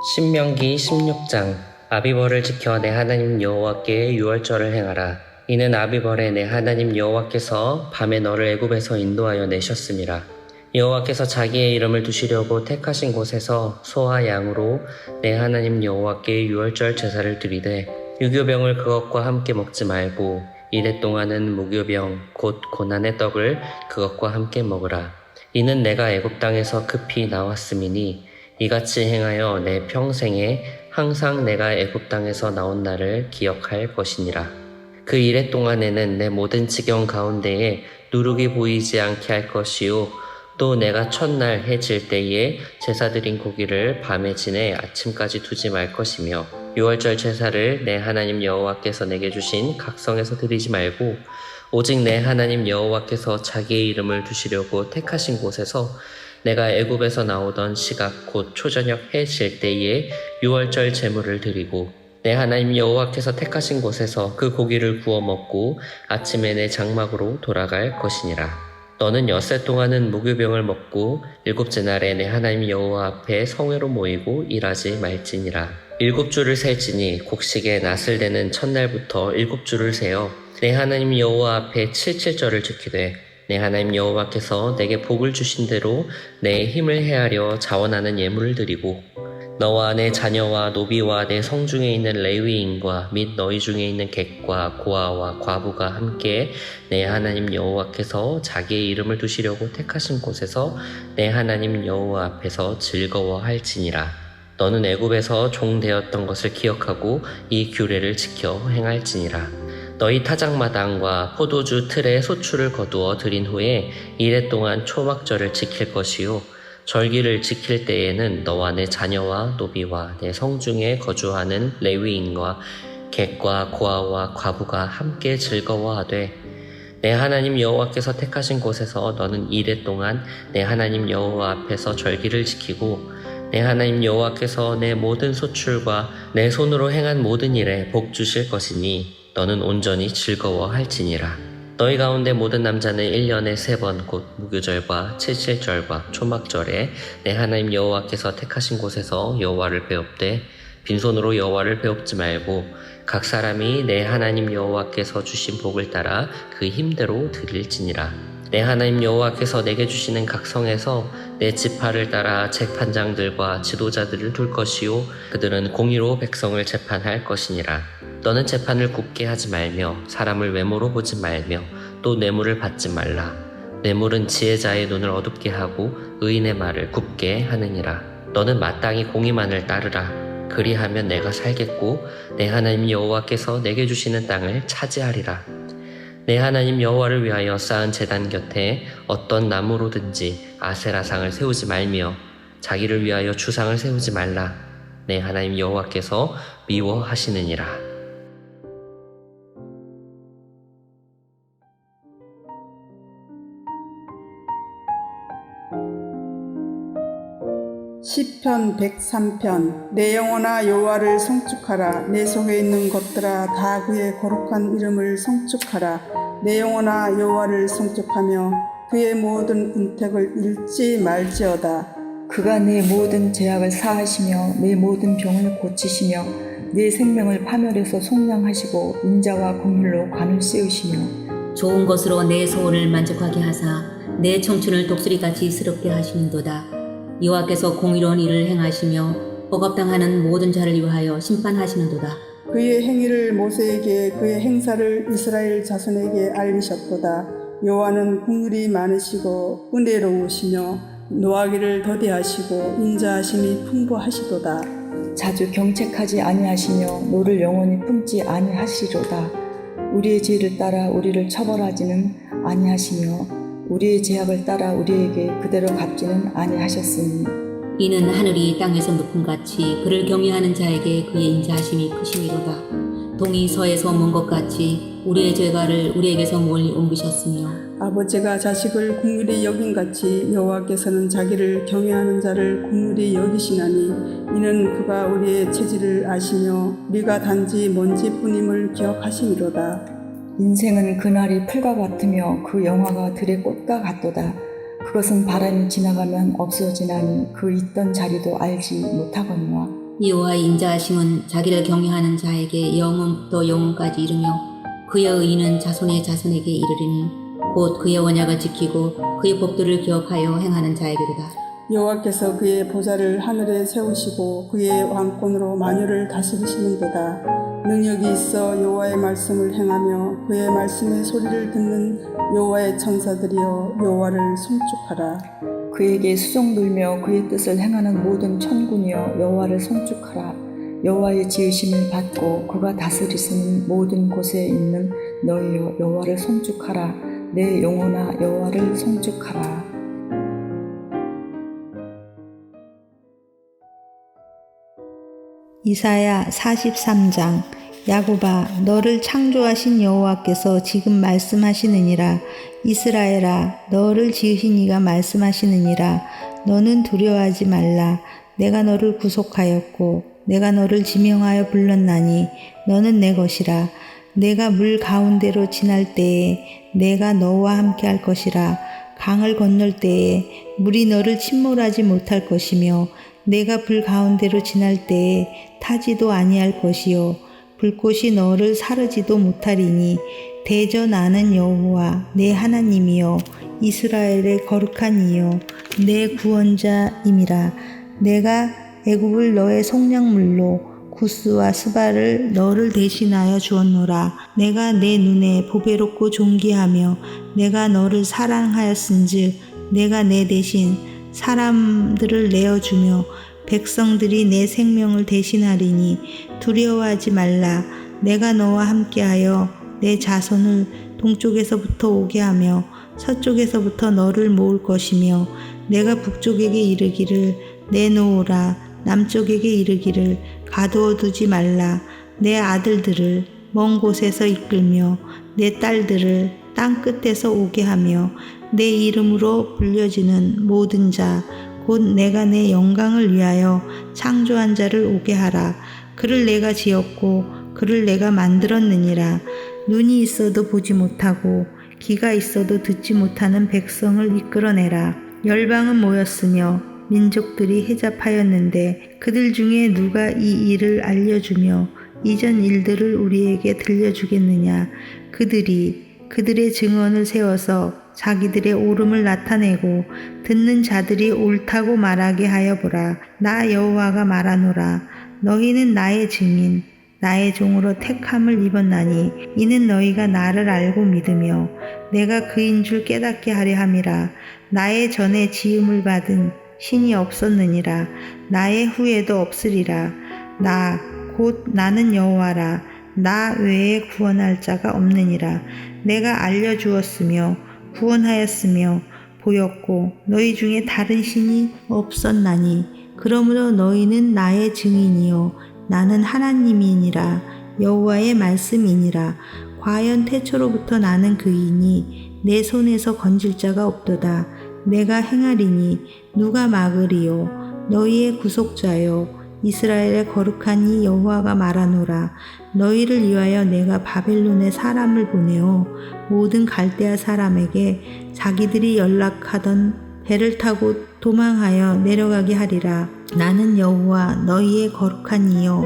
신명기 16장 아비벌을 지켜 내 하나님 여호와께 유월절을 행하라. 이는 아비벌에 내 하나님 여호와께서 밤에 너를 애굽에서 인도하여 내셨음이라 여호와께서 자기의 이름을 두시려고 택하신 곳에서 소와 양으로 내 하나님 여호와께 유월절 제사를 드리되 유교병을 그것과 함께 먹지 말고 이래 동안은 무교병 곧 고난의 떡을 그것과 함께 먹으라. 이는 내가 애굽 땅에서 급히 나왔음이니 이같이 행하여 내 평생에 항상 내가 애굽 땅에서 나온 날을 기억할 것이니라. 그 이래 동안에는 내 모든 지경 가운데에 누룩이 보이지 않게 할 것이요 또 내가 첫날 해질 때에 제사 드린 고기를 밤에 지내 아침까지 두지 말 것이며 유월절 제사를 내 하나님 여호와께서 내게 주신 각성에서 드리지 말고 오직 내 하나님 여호와께서 자기의 이름을 두시려고 택하신 곳에서 내가 애굽에서 나오던 시각 곧 초저녁 해질 때에 유월절 제물을 드리고 내 하나님 여호와께서 택하신 곳에서 그 고기를 구워 먹고 아침에 내 장막으로 돌아갈 것이니라. 너는 엿새 동안은 무교병을 먹고 일곱째 날에 내 하나님 여호와 앞에 성회로 모이고 일하지 말지니라. 일곱 주를 셀지니 곡식에 낫을 대는 첫날부터 일곱 주를 세어 내 하나님 여호와 앞에 칠칠절을 지키되 내 하나님 여호와께서 내게 복을 주신 대로 내 힘을 헤아려 자원하는 예물을 드리고 너와 내 자녀와 노비와 내 성중에 있는 레위인과 및 너희 중에 있는 객과 고아와 과부가 함께 내 하나님 여호와께서 자기의 이름을 두시려고 택하신 곳에서 내 하나님 여호와 앞에서 즐거워할지니라. 너는 애굽에서 종 되었던 것을 기억하고 이 규례를 지켜 행할지니라 너희 타작마당과 포도주 틀에 소출을 거두어 드린 후에 이래 동안 초막절을 지킬 것이요. 절기를 지킬 때에는 너와 내 자녀와 노비와 내 성중에 거주하는 레위인과 객과 고아와 과부가 함께 즐거워하되 내 하나님 여호와께서 택하신 곳에서 너는 이래 동안 내 하나님 여호와 앞에서 절기를 지키고 내 하나님 여호와께서 내 모든 소출과 내 손으로 행한 모든 일에 복 주실 것이니 너는 온전히 즐거워할지니라. 너희 가운데 모든 남자는 1년에 세 번 곧 무교절과 칠칠절과 초막절에 내 하나님 여호와께서 택하신 곳에서 여호와를 배웁되 빈손으로 여호와를 배웁지 말고 각 사람이 내 하나님 여호와께서 주신 복을 따라 그 힘대로 드릴지니라. 내 하나님 여호와께서 내게 주시는 각 성에서 내 지파를 따라 재판장들과 지도자들을 둘 것이요 그들은 공의로 백성을 재판할 것이니라. 너는 재판을 굽게 하지 말며 사람을 외모로 보지 말며 또 뇌물을 받지 말라. 뇌물은 지혜자의 눈을 어둡게 하고 의인의 말을 굽게 하느니라. 너는 마땅히 공의만을 따르라. 그리하면 내가 살겠고 내 하나님 여호와께서 내게 주시는 땅을 차지하리라. 내 하나님 여호와를 위하여 쌓은 제단 곁에 어떤 나무로든지 아세라상을 세우지 말며 자기를 위하여 주상을 세우지 말라. 내 하나님 여호와께서 미워하시느니라. 시편 103편 내 영혼아 여호와를 성축하라. 내 속에 있는 것들아 다 그의 거룩한 이름을 성축하라. 내 영혼아 여호와를 성축하며 그의 모든 은택을 잃지 말지어다. 그가 내 모든 죄악을 사하시며 내 모든 병을 고치시며 내 생명을 파멸해서 속량하시고 인자와 공일로 관을 씌우시며 좋은 것으로 내 소원을 만족하게 하사 내 청춘을 독수리같이 스럽게 하시는도다. 여호와께서 공의로운 일을 행하시며 억압당하는 모든 자를 위하여 심판하시는도다. 그의 행위를 모세에게 그의 행사를 이스라엘 자손에게 알리셨도다. 여호와는 국률이 많으시고 은혜로우시며 노하기를 더디하시고 인자하심이 풍부하시도다. 자주 경책하지 아니하시며 노를 영원히 품지 아니하시로다. 우리의 죄를 따라 우리를 처벌하지는 아니하시며 우리의 죄악을 따라 우리에게 그대로 갚지는 아니하셨으니 이는 하늘이 땅에서 높음 같이 그를 경외하는 자에게 그의 인자하심이 크심이로다. 동이 서에서 먼 것 같이 우리의 죄가를 우리에게서 멀리 옮기셨으며. 아버지가 자식을 국률이 여긴 같이 여호와께서는 자기를 경외하는 자를 국률이 여기시나니 이는 그가 우리의 체질을 아시며 우리가 단지 먼지뿐임을 기억하심이로다 인생은 그날이 풀과 같으며 그 영화가 들의 꽃과 같도다 그것은 바람이 지나가면 없어지나니 그 있던 자리도 알지 못하거니와 여호와의 인자하심은 자기를 경외하는 자에게 영원부터 영원까지 이르며 그의 의는 자손의 자손에게 이르리니 곧 그의 언약을 지키고 그의 법도를 기억하여 행하는 자에게로다. 여호와께서 그의 보좌를 하늘에 세우시고 그의 왕권으로 만유를 다스리시는도다. 능력이 있어 여호와의 말씀을 행하며 그의 말씀의 소리를 듣는 여호와의 천사들이여 여호와를 송축하라. 그에게 수종 들며 그의 뜻을 행하는 모든 천군이여 여호와를 송축하라. 여호와의 지으심을 받고 그가 다스리시는 모든 곳에 있는 너희여 여호와를 송축하라. 내 영혼아 여호와를 송축하라. 이사야 43장 야곱아 너를 창조하신 여호와께서 지금 말씀하시느니라. 이스라엘아 너를 지으신 이가 말씀하시느니라. 너는 두려워하지 말라. 내가 너를 구속하였고 내가 너를 지명하여 불렀나니 너는 내 것이라. 내가 물 가운데로 지날 때에 내가 너와 함께 할 것이라. 강을 건널 때에 물이 너를 침몰하지 못할 것이며 내가 불 가운데로 지날 때에 타지도 아니할 것이요. 불꽃이 너를 사르지도 못하리니 대저 나는 여호와 내 하나님이요 이스라엘의 거룩한 이요 내 구원자임이라. 내가 애굽을 너의 속량물로 구스와 스바를 너를 대신하여 주었노라. 내가 내 눈에 보배롭고 존귀하며 내가 너를 사랑하였은즉 내가 내 대신 사람들을 내어주며 백성들이 내 생명을 대신하리니 두려워하지 말라. 내가 너와 함께하여 내 자손을 동쪽에서부터 오게 하며 서쪽에서부터 너를 모을 것이며 내가 북쪽에게 이르기를 내놓으라. 남쪽에게 이르기를 가두어 두지 말라. 내 아들들을 먼 곳에서 이끌며 내 딸들을 땅 끝에서 오게 하며 내 이름으로 불려지는 모든 자 곧 내가 내 영광을 위하여 창조한 자를 오게 하라. 그를 내가 지었고 그를 내가 만들었느니라. 눈이 있어도 보지 못하고 귀가 있어도 듣지 못하는 백성을 이끌어내라. 열방은 모였으며 민족들이 해잡하였는데 그들 중에 누가 이 일을 알려주며 이전 일들을 우리에게 들려주겠느냐. 그들이 그들의 증언을 세워서 자기들의 옳음을 나타내고 듣는 자들이 옳다고 말하게 하여 보라. 나 여호와가 말하노라. 너희는 나의 증인, 나의 종으로 택함을 입었나니 이는 너희가 나를 알고 믿으며 내가 그인 줄 깨닫게 하려 함이라. 나의 전에 지음을 받은 신이 없었느니라. 나의 후에도 없으리라. 나 곧 나는 여호와라. 나 외에 구원할 자가 없느니라. 내가 알려주었으며 구원하였으며 보였고 너희 중에 다른 신이 없었나니 그러므로 너희는 나의 증인이요 나는 하나님이니라 여호와의 말씀이니라 과연 태초로부터 나는 그이니 내 손에서 건질 자가 없도다 내가 행하리니 누가 막으리요 너희의 구속자요 이스라엘의 거룩한 이 여호와가 말하노라. 너희를 위하여 내가 바벨론에 사람을 보내어 모든 갈대아 사람에게 자기들이 연락하던 배를 타고 도망하여 내려가게 하리라. 나는 여호와 너희의 거룩한 이요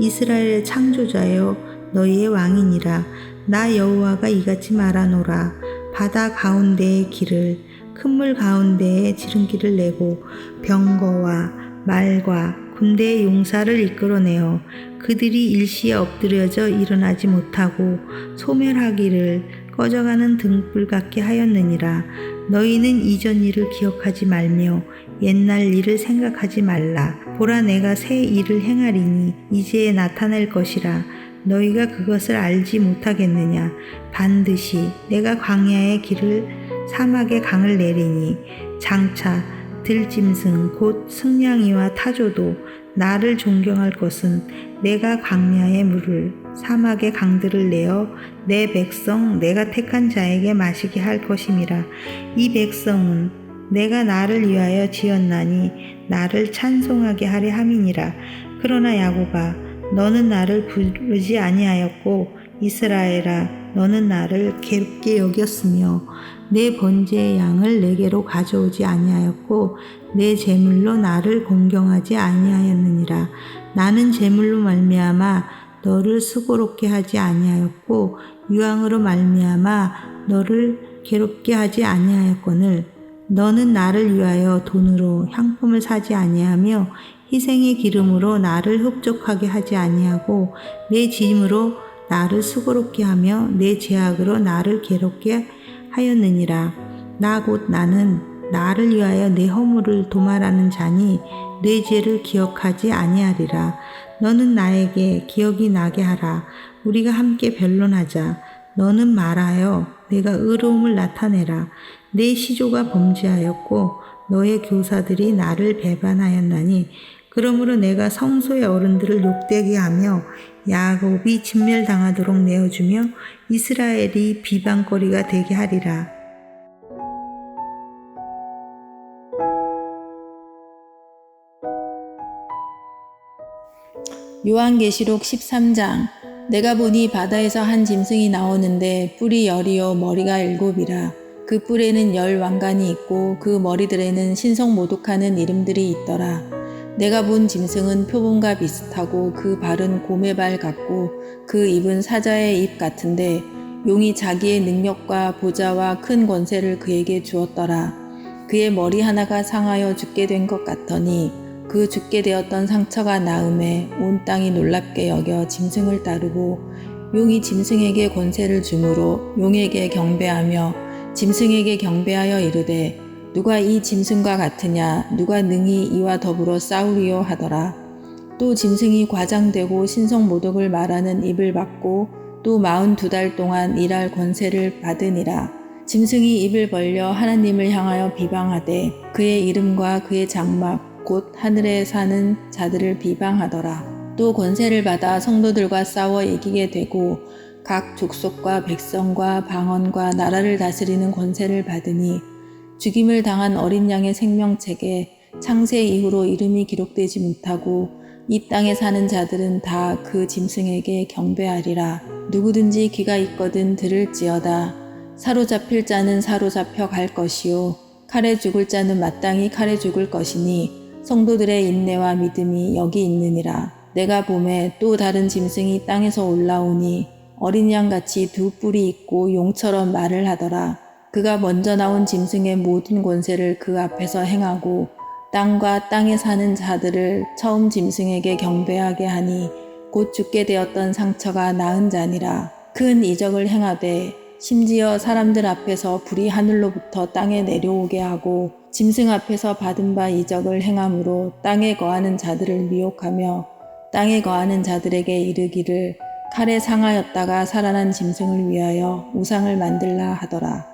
이스라엘의 창조자요 너희의 왕이니라. 나 여호와가 이같이 말하노라. 바다 가운데의 길을 큰 물 가운데에 지름길을 내고 병거와 말과 군대의 용사를 이끌어내어 그들이 일시에 엎드려져 일어나지 못하고 소멸하기를 꺼져가는 등불 같게 하였느니라. 너희는 이전 일을 기억하지 말며 옛날 일을 생각하지 말라. 보라 내가 새 일을 행하리니 이제 나타낼 것이라. 너희가 그것을 알지 못하겠느냐. 반드시 내가 광야의 길을 사막의 강을 내리니 장차 들짐승 곧 승냥이와 타조도 나를 존경할 것은 내가 광야의 물을 사막의 강들을 내어 내 백성 내가 택한 자에게 마시게 할 것임이라. 이 백성은 내가 나를 위하여 지었나니 나를 찬송하게 하려 함이니라. 그러나 야곱아 너는 나를 부르지 아니하였고 이스라엘아 너는 나를 괴롭게 여겼으며 내 번제의 양을 내게로 가져오지 아니하였고 내 제물로 나를 공경하지 아니하였느니라. 나는 제물로 말미암아 너를 수고롭게 하지 아니하였고 유황으로 말미암아 너를 괴롭게 하지 아니하였거늘 너는 나를 위하여 돈으로 향품을 사지 아니하며 희생의 기름으로 나를 흡족하게 하지 아니하고 내 짐으로 나를 수고롭게 하며 내 제약으로 나를 괴롭게 하였느니라. 나 곧 나는 나를 위하여 내 허물을 도말하는 자니 내 죄를 기억하지 아니하리라. 너는 나에게 기억이 나게 하라. 우리가 함께 변론하자. 너는 말하여 내가 의로움을 나타내라. 내 시조가 범죄하였고 너의 교사들이 나를 배반하였나니 그러므로 내가 성소의 어른들을 욕되게 하며 야곱이 진멸당하도록 내어주며 이스라엘이 비방거리가 되게 하리라. 요한계시록 13장. 내가 보니 바다에서 한 짐승이 나오는데 뿔이 열이요 머리가 일곱이라. 그 뿔에는 열 왕관이 있고 그 머리들에는 신성 모독하는 이름들이 있더라 내가 본 짐승은 표범과 비슷하고 그 발은 곰의 발 같고 그 입은 사자의 입 같은데 용이 자기의 능력과 보좌와 큰 권세를 그에게 주었더라. 그의 머리 하나가 상하여 죽게 된 것 같더니 그 죽게 되었던 상처가 나음에 온 땅이 놀랍게 여겨 짐승을 따르고 용이 짐승에게 권세를 주므로 용에게 경배하며 짐승에게 경배하여 이르되 누가 이 짐승과 같으냐? 누가 능히 이와 더불어 싸우리요? 하더라. 또 짐승이 과장되고 신성 모독을 말하는 입을 받고 또 마흔 두 달 동안 일할 권세를 받으니라. 짐승이 입을 벌려 하나님을 향하여 비방하되 그의 이름과 그의 장막 곧 하늘에 사는 자들을 비방하더라. 또 권세를 받아 성도들과 싸워 이기게 되고 각 족속과 백성과 방언과 나라를 다스리는 권세를 받으니 죽임을 당한 어린 양의 생명책에 창세 이후로 이름이 기록되지 못하고 이 땅에 사는 자들은 다 그 짐승에게 경배하리라. 누구든지 귀가 있거든 들을지어다. 사로잡힐 자는 사로잡혀 갈 것이요. 칼에 죽을 자는 마땅히 칼에 죽을 것이니 성도들의 인내와 믿음이 여기 있느니라. 내가 봄에 또 다른 짐승이 땅에서 올라오니 어린 양같이 두 뿔이 있고 용처럼 말을 하더라. 그가 먼저 나온 짐승의 모든 권세를 그 앞에서 행하고 땅과 땅에 사는 자들을 처음 짐승에게 경배하게 하니 곧 죽게 되었던 상처가 나은 자니라. 큰 이적을 행하되 심지어 사람들 앞에서 불이 하늘로부터 땅에 내려오게 하고 짐승 앞에서 받은 바 이적을 행함으로 땅에 거하는 자들을 미혹하며 땅에 거하는 자들에게 이르기를 칼에 상하였다가 살아난 짐승을 위하여 우상을 만들라 하더라.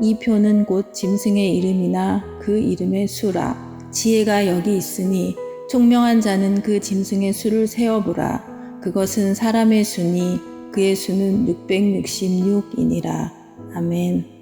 이 표는 곧 짐승의 이름이나 그 이름의 수라. 지혜가 여기 있으니 총명한 자는 그 짐승의 수를 세어보라. 그것은 사람의 수니 그의 수는 666이니라. 아멘.